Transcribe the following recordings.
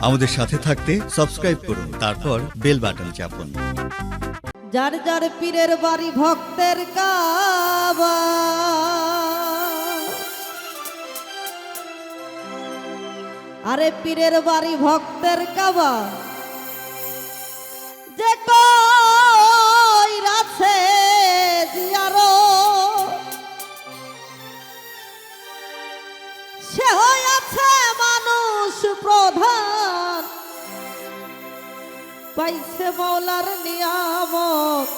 আমাদের সাথে থাকতে সাবস্ক্রাইব করুন, তারপর বেল বাটন চাপুন। যার যার পীরের বাড়ি ভক্তের কাবা। আরে পীরের বাড়ি ভক্তের কাবা। যে কই রাছে জিয়ারো সে পাইছে মৌলার নিয়ামত।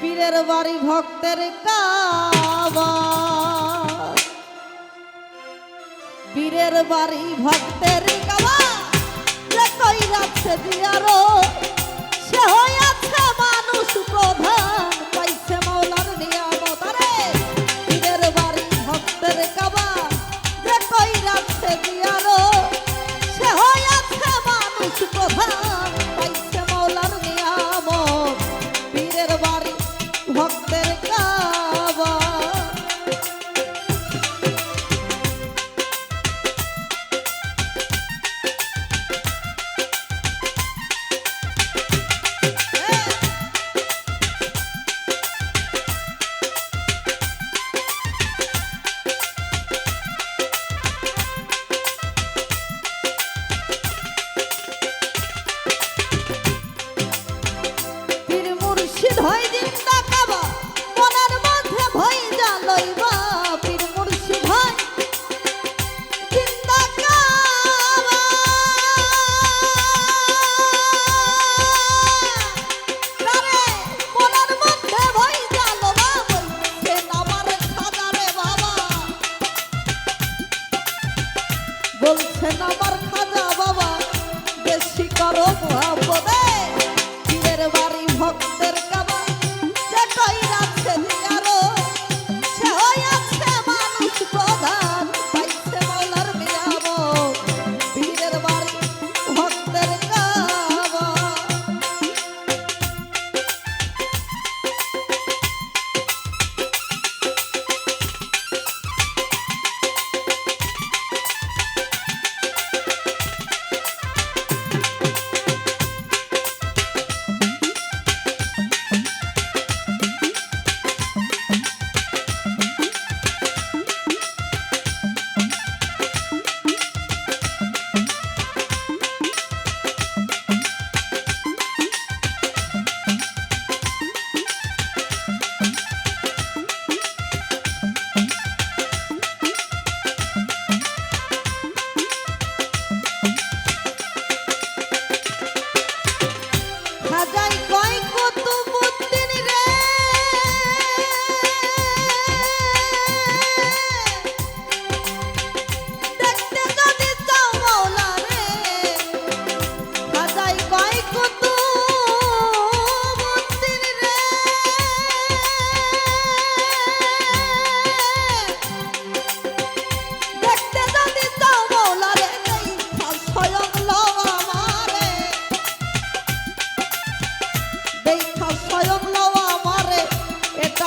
পীরের বাড়ি ভক্তের কাবা। বাড়ি ভক্তের কাবা। কই রাখছে দিয়ারো সে হইয়াছে মানুষ প্রধান।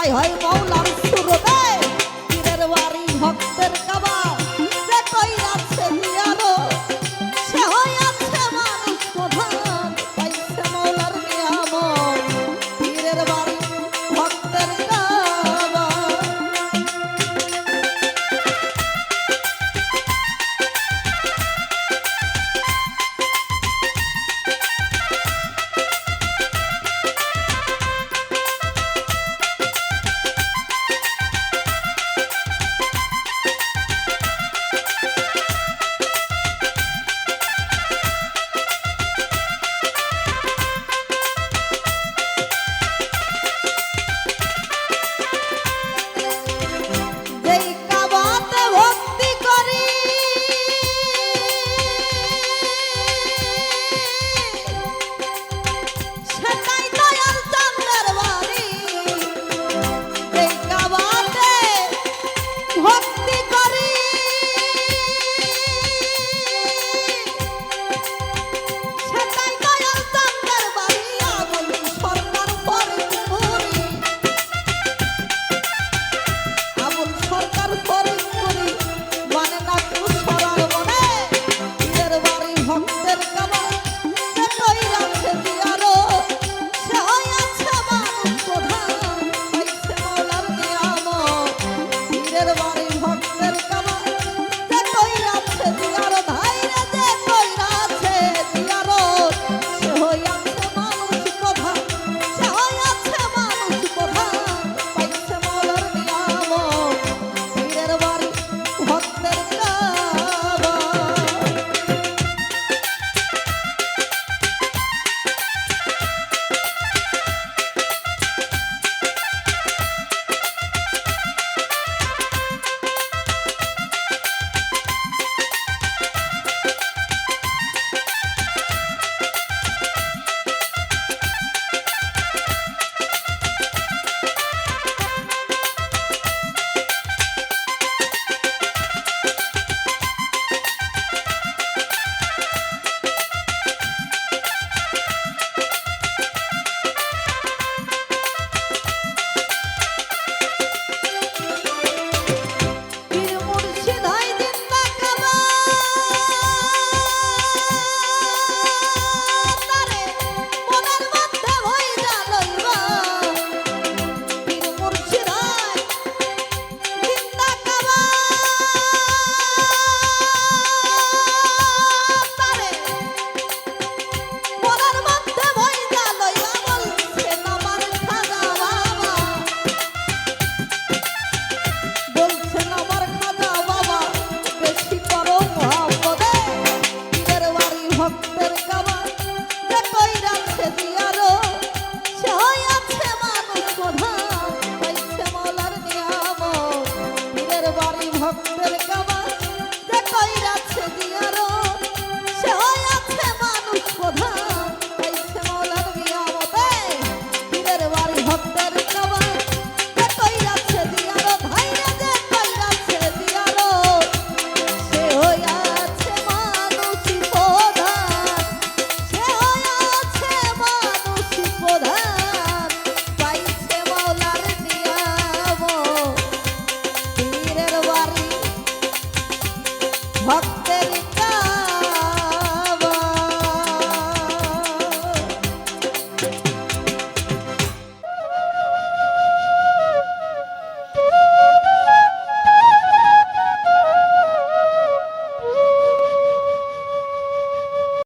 你还有包子